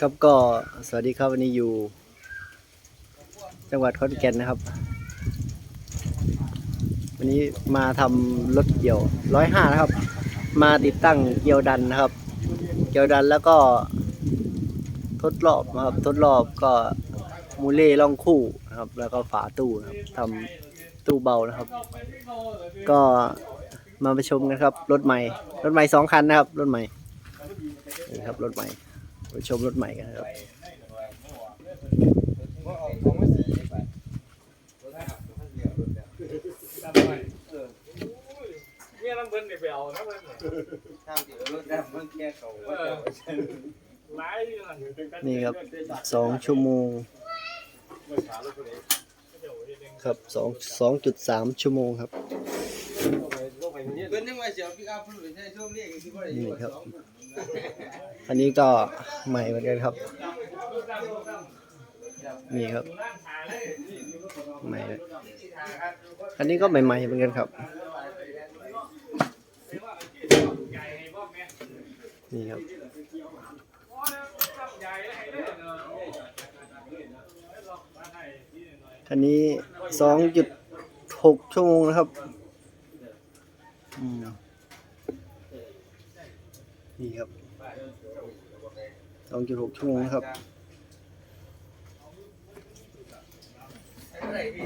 ครับก็สวัสดีครับวันนี้อยู่ จังหวัดขอนแก่นนะครับ วันนี้มาทำรถเกี่ยวร้อยห้านะครับ มาติดตั้งเกี่ยวดันนะครับ เกี่ยวดันแล้วก็ทดรอบนะครับ ทดรอบก็มูเล่ล่องคู่นะครับ แล้วก็ฝาตู้นะครับทำตู้เบานะครับ ก็มาไปชมกันครับ รถใหม่ รถใหม่สองคันนะครับ รถใหม่ นี่ครับรถใหม่ไปชมรถใหม่กันนะครับเมียน้ำเบิ้ลเนี่ยไปเอาน้ำเบิ้ลนี่ครับสองชั่วโมงครับสองสองจุดสามชั่วโมงครับ เนี่ยเพิ่นนึกว่าเสียวพี่อาพูดใช่ช่วงเรียกที่ว่าอยู่สองอันนี้ก็ใหม่เหมือนกันครับ นี่ครับ ใหม่เลยอันนี้ก็ใหม่ๆเหมือนกันครับ นี่ครับคันนี้สองจุดหกชั่วโมงนะครับอืม นี่ครับสองจุดหกชั่วโมงนะครับ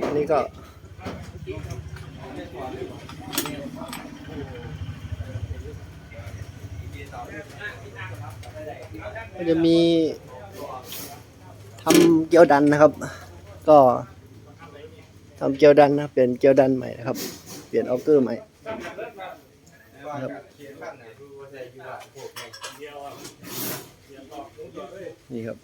อันนี้ก็ก็จะมีทำเกียวดันนะครับ ก็ทำเกียวดันนะเปลี่ยนเกียวดันใหม่นะครับ เปลี่ยนออกเกอร์ใหม่ ครับเขียนบ้านไหนดูว่าใช่อยู่ว่าพวกนี้เดียวอะเดี๋ยวบอกลุงจอดเลยนี่ครับ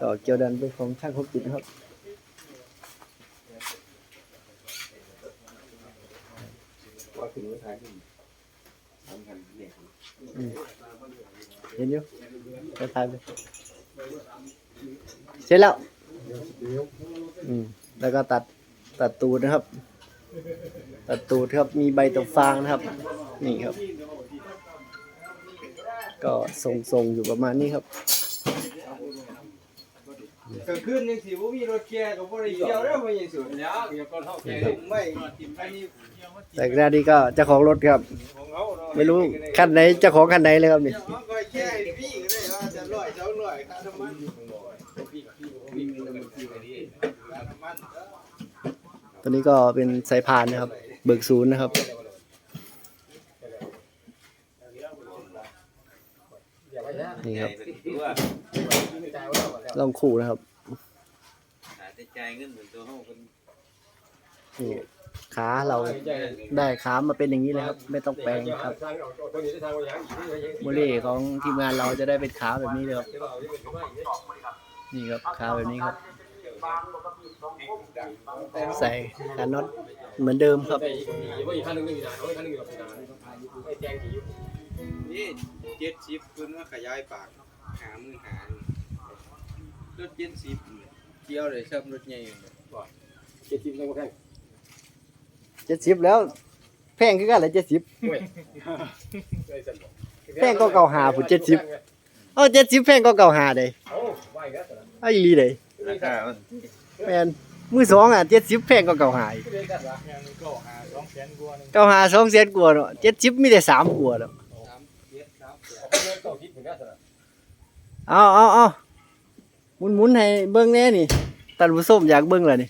ก็เกียวดันเป็นของช่างคมจิตนะครับว่าถึงว่าท้ายที่ทำกันเนี่ยอืมเห็นอยู่ไปทายไปเสร็จแล้วอืม แล้วก็ตัดตัดตูดนะครับ ตัดตูดครับมีใบตบฟางนะครับ นี่ครับ ก็ทรงๆอยู่ประมาณนี้ครับกลางคืนนี่สิว่ามีรถแก่ก็บ่ได้เกี่ยวแล้วไม่ยังสุดเดี๋ยวเดี๋ยวก็เท่าแก่ไม่อันนี้แต่หน้านี้ก็เจ้าของรถครับ ไม่รู้คันไหนเจ้าของคันไหนเลยครับนี่ เขาก็แค่ให้พี่ก็ได้ว่าจะร้อยสองร้อยค่าน้ำมันค่าน้ำมัน ตัวนี้ก็เป็นสายพานนะครับ เบิกศูนย์นะครับนี่ครับลองคู่นะครับนี่ขาเราได้ขามาเป็นอย่างนี้เลยครับ ไม่ต้องแปลงครับโมเล่ของทีมงานเราจะได้เป็นขาแบบนี้เลยครับนี่ครับขาแบบนี้ครับ ใส่ขาน็อตเหมือนเดิมครับนี่เจ็ดสิบคุณว่าขยายปากหามือหารถเจ็ดสิบเกี่ยวเลยครับรถใหญ่เจ็ดสิบแล้วแพงคือกันเลยเจ็ดสิบแพงก็เก่าหาผุดเจ็ดสิบเอ้าเจ็ดสิบแพงก็เก่าหาเลยไอ้อีหลีเลย ราคามันแมนมือสองอะเจ็ดสิบแพงก็เก่าหาอีกงานก็หาสองแสนกว่านึงเก่าหาสองแสนกว่าเนาะเจ็ดสิบมีแต่สามกว่าเนาะสามเจ็ดสามแปดเอาเอาเอาหมุนหมุนๆให้เบิ้งแน่นี่ตันผู้ส้มอยากเบิ้งเลยนี่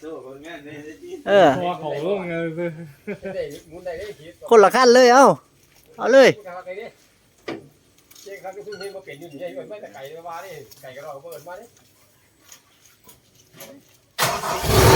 โซ่คนงานนี่ได้ที่เออ พอเขาลงเงินคนละขั้นเลยเอาเอาเลยท เจ๊ครับก็เพิ่งเฮนมาเปลี่ยนอยู่นี่ไอ้เอิ้นไม่แต่ไก่มาว่านี่ไก่กระรอกเพิ่นมานี่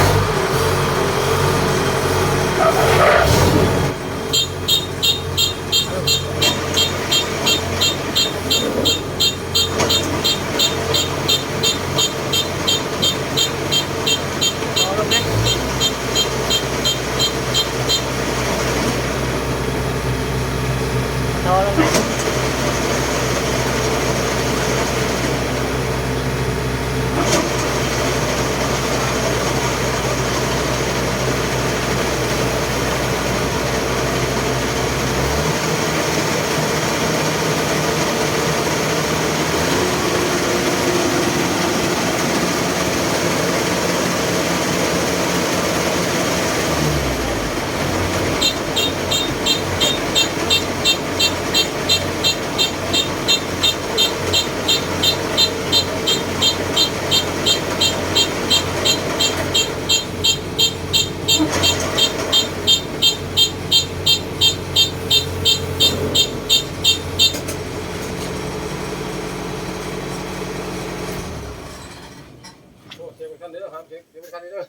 ขั้นเดียวครับเช็คเดี๋ยวขั้นเดียว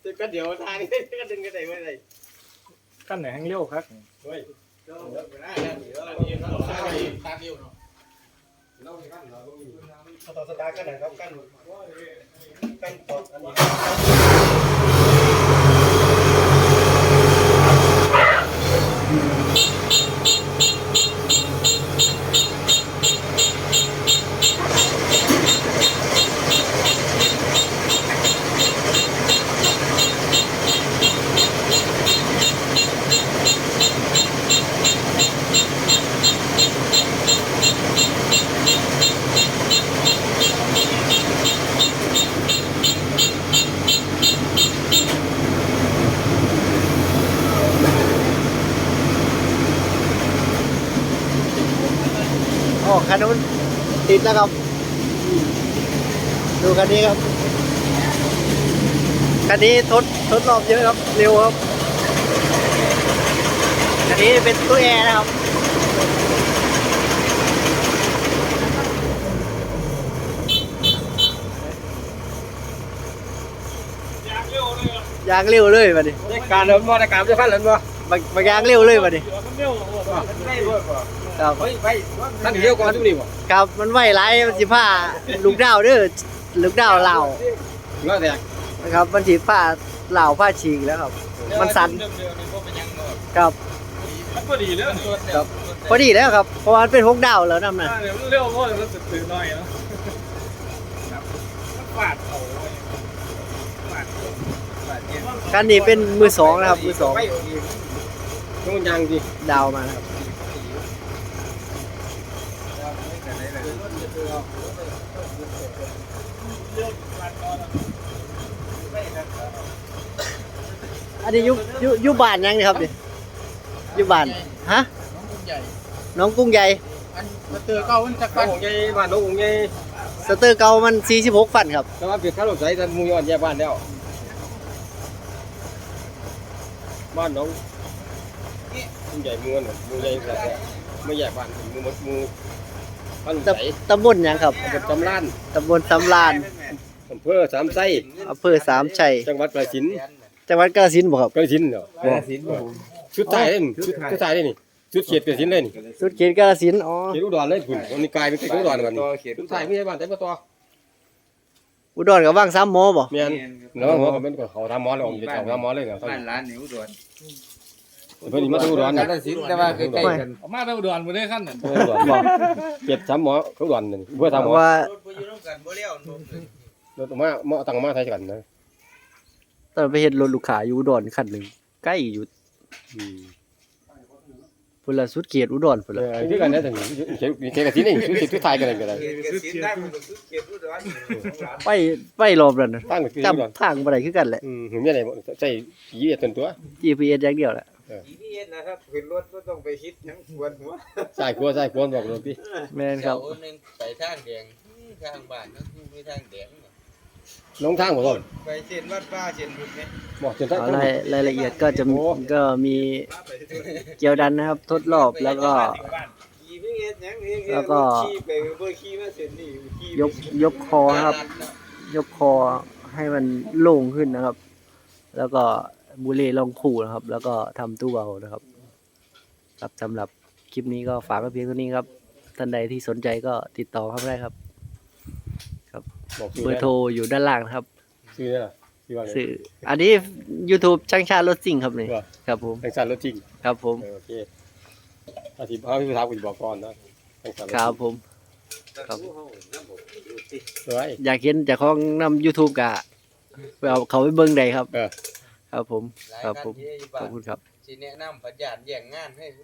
เช็คขั้นเดียวทางนี้ขั้นดึงกันได้ไม่ได้ขั้นไหนแห้งเร็วครับเฮ้ยเดี๋ยวเดี๋ยไปได้เดี๋ยวเราไปยืนางๆตาเดียวเนาะเราไปขั้นเราต้องอยู่ต่อสตาร์กันไหนะครับขั้นขั้นต่ออันนี้ โอ้คันนู้นติดแล้วครับ ดูคันนี้ครับ คันนี้ทดทดรอบเยอะครับ เร็วครับ คันนี้เป็นตู้แอร์นะครับอยากเร็วเลยอะยางเร็วเลยมาดิได้การเริ่มบ่ได้การจะพันแล้วบ่บางบางยางเร็วเลยมาดิเดี๋ยวมัน เร็วโอ้โหได้บ่บ่ครับเฮ้ยไปท่านเดียวก่อนทุกนี่บ่ครับมันไหวไรมันสิผ้าลูกดาวเด้อลูกดาวเหล่าก็แตกนะครับมันสิผ้าเหล่าผ้าฉีกแล้วครับ มันสั่นเดิมๆนี่บ่เป็นยังบ่ครับมันก็ดีเลยครับพอดีแล้วครับเพราะว่ามันเป็นหกดาวแล้วนั่นน่ะเดี๋ยวมันเร็วเพราะมันตื่นหน่อยเนาะมันฟาดเขาฟาดคันนี้เป็นมือสองนะครับมือสองต้องยังดิดาวมานะครับ อันนี้อยุยุยุบ้านยังนี่ครับนี่อยุบ้านฮะน้องกุ้งใหญ่อันมาเจอเก้ามันจักปันของใหญ่บ้านน้องของใหญ่สเตอร์เก่ามัน46ฟันครับแต่ว่าเปลี่ยนค่ารถใช้ท่านมูยอนแย่บ้านแล้วบ้านน้องมูใหญ่มูนมูใหญ่แบบไม่ใหญ่บ้านมูมดมู บ้านตใสำตำบลหยังครับตำบลจำล้านตำบลสำลานอำเภอสามไส้อำเภอสามชัยจังหวัดกระสินธุ์จังหวัดกาฬสินธุ์บ่ครับกระสินธุ์เนาะชุดไทยเล่นชุดชุดไทยเล่นนี่ชุดเขียดกระสินธุ์เล่นสุดเขตกาฬสินธุ์อ๋อเขียดอุดรเล่นคุณวันนี้กลายเป็นเขียดอุดรกันชุดไทยไม่ใช่บ้านแต่มาตัวอุดรกับว่างซ้ำหมอบ่เมียนแล้วหัวเขาเป็นเขาทำหมอเลยผมจะเขาทำหมอเลยเนาะบ้านร้านนิ้วด่วน เพื่อนมาทุกอุดรกาเนี่ยฬสินธุ์แต่ว่าใกล้ๆกันออกมาได้อุดรมาได้ขั้นน่ะอุดรเจ็บซ้ำหมอเขาอุดรนี่เพื่อทำหมอว่ารถบ่อยู่ร่วมกันบ่เลี้ยวรถเลยรถมามาตั้งมาไทยกันนะตอนไปเฮ็ดรถลูกค้าอยู่อุดรคันหนึงใกล้อยู่อืมพุ่นละสุดเขตอุดรพุ่นเอละอคือกันนะถึงเขียดเขียดกระสินนี่ชุดชุดไทยกันเลยก็ได้เขตกสินได้มันก็คือเขตอุดรไปไปรอบนั้นน่ะตั้งคือจำอุดรทางบ่ได้คือกันแหละอืมเห็นยังไงใส่ยี่เอ็ดตัว GPS อย่างเดียวแหละ อีพีเอ็นนะครับขึ้นรถบ่ต้องไปคิดทั้งปวดหัวใส่กลัวใส่กลัวบอกเลยพี่แม่นครับ เจ้านึงไปทางแดงทางบ้านนั่นคือไปทางแดงลงทางหมดเลยไปเส้นวัดป้าเส้นบุญเนี่ยบอกจนทางเอารายรายละเอียดก็จะมีก็มีเกี่ยวดันนะครับ ทดรอบแล้วก็อีพีเอ็นยังเองแล้วก็ ขี่ไปบ่ขี่มาเส้นนี้ขี่ยกยกคอนะครับ ยกคอให้มันโล่งขึ้นนะครับ แล้วก็ บูเล่ลองคู่นะครับ แล้วก็ทำตู้เบานะครับครับสำหรับคลิปนี้ก็ฝากไว้เพียงเท่านี้ครับ ท่านใดที่สนใจก็ติดต่อเข้ามาได้ครับบอกเบอร์โทรอยู่ด้านล่างนะครับชื่อนี่แหละชื่อว่าไงสื่ออันนี้ YouTube ช่างชาติรถซิ่งครับนี่ว่าครับผมทางสารรถจริงครับผมโอเคอาทิตย์เขาพี่ท้าคุณบอกก่อนนะทางสารรถครับผม ครับสวยอยากเห็นจากของนำ YouTube กะไปเอาเขาไปเบิ้งใดครับ เออ ครับผมหลายครับคันผมที่อยู่ขบ้าอบนคุณครับ สิแนะนำพยานแย่งงานให้